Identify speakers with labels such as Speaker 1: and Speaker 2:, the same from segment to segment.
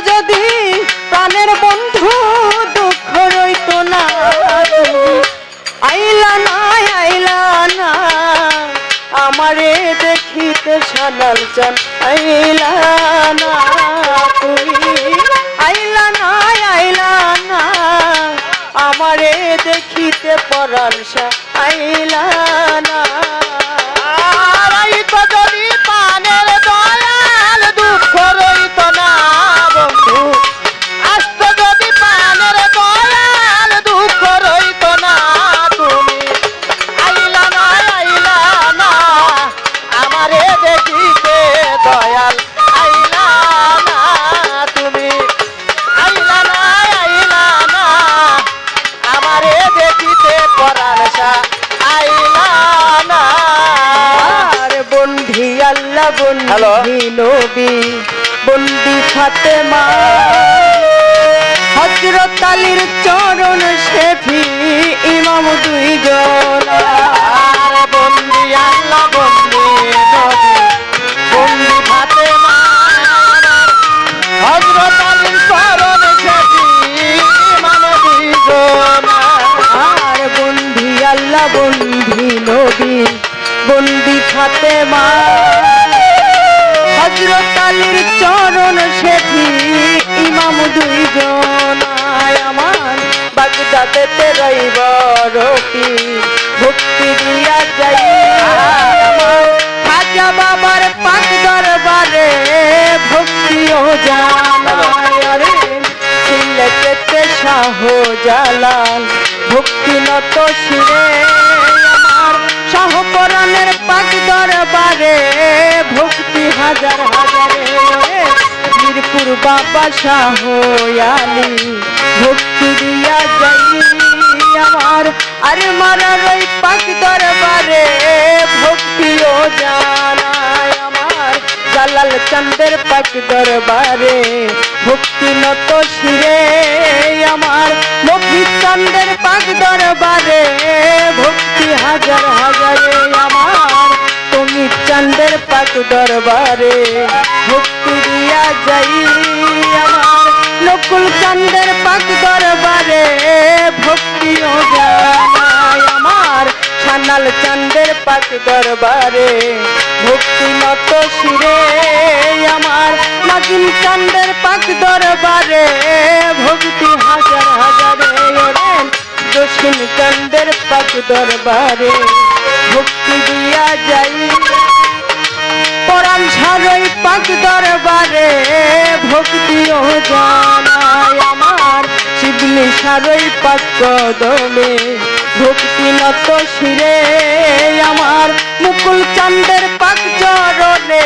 Speaker 1: যদি প্রাণের বন্ধু দুঃখ রইতো না আইলা না আইলা না আমারে দেখিতে সানাল চান, আইলা না তুমি আইলা না আইলা না আমারে দেখিতে পরাণ আইলা বন্ধি নবী বন্দি ফাতেমা হজরত আলীর চরণ শেফি ইমাম দুইজন। আরে বন্দি আল্লাহ বন্দি নবী বন্দি ফাতেমা। হজরত আলীর চরণ শেফি ইমাম দুইজন। আর বন্দি আল্লাহ বন্দি নবী বন্দি ফাতেমা। ইমাম দুইজন আমার বাগদাদেতে রইব রকি। ভক্তি দিয়া যাই আমার খাজা বাবার পাক দরবারে ভক্তিও জানায় সিলেটেতে শাহ জালাল ভক্তি নত শিরে বাবা শাহ ভক্তি দিয়া যাই আমার। আরে মারার ওই পাক দরবারে ভক্তিও জানায় আমার। জালাল চন্দের পাক দরবারে ভক্তি নত শিরে আমার। মফি চন্দের পাক দরবারে ভক্তি হাজার হাজারে আমার। চন্দের পাক দরবারে ভক্তি দিয়া যাই আমার। নকুল চন্দের পাক দরবারে ভক্তিও জানাই আমার। সানাল চন্দের পাক দরবারে ভক্তি নত শিরে আমার। নাজিম চন্দের পাক দরবারে ভক্তি হাজার হাজারে দক্ষিণ চন্দের পাক দরবারে শিবলি সারই পাক কদমে ভক্তি নত শিরে আমার মুকুল চন্দের পাক চরণে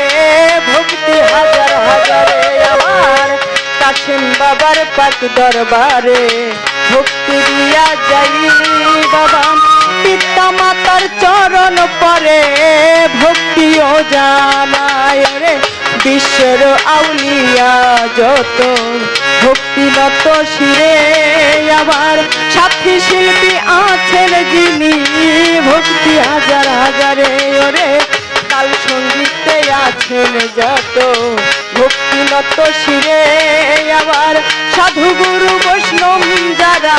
Speaker 1: ভক্তি হাজার হাজারে আমার কাশিম বাবার পাক দরবারে ভক্তি দিয়া যাই বাবা পিতা মাতার চরণ পরে ভক্তিও জানায় রে বিশ্বের আউলিয়া যত ভক্তিনত শিরে আবার সাথী শিল্পী আছেন যিনি, ভক্তি হাজার হাজারে, ওরে কাল সঙ্গীতে আছেন যত ভক্তিনত শিরে আবার সাধু গুরু বৈষ্ণব যারা,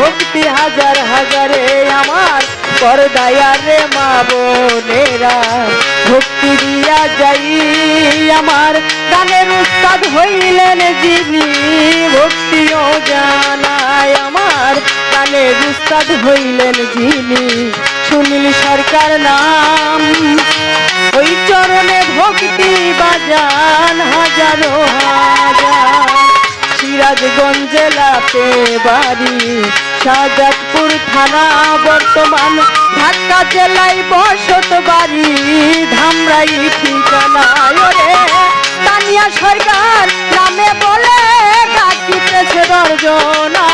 Speaker 1: ভক্তি হাজার হাজারে, আমার পরদায়ারে মা বোনেরা, ভক্তি দিয়া যাই। আমার গানের উস্তাদ হইলেন যিনি ভক্তিও জানায় আমার গানের উস্তাদ হইলেন যিনি। সুনীল সরকার নাম, ওই চরণে ভক্তি বাজান হাজারো হাজার। সিরাজগঞ্জ জেলাতে বাড়ি শাহজাদপুর থানা বর্তমান। ঢাকা জেলায় বসত বাড়ি, ধামরাই ঠিকানায় রে তানিয়া সরকার নামে বলে ডাকিতেছে দর্জনা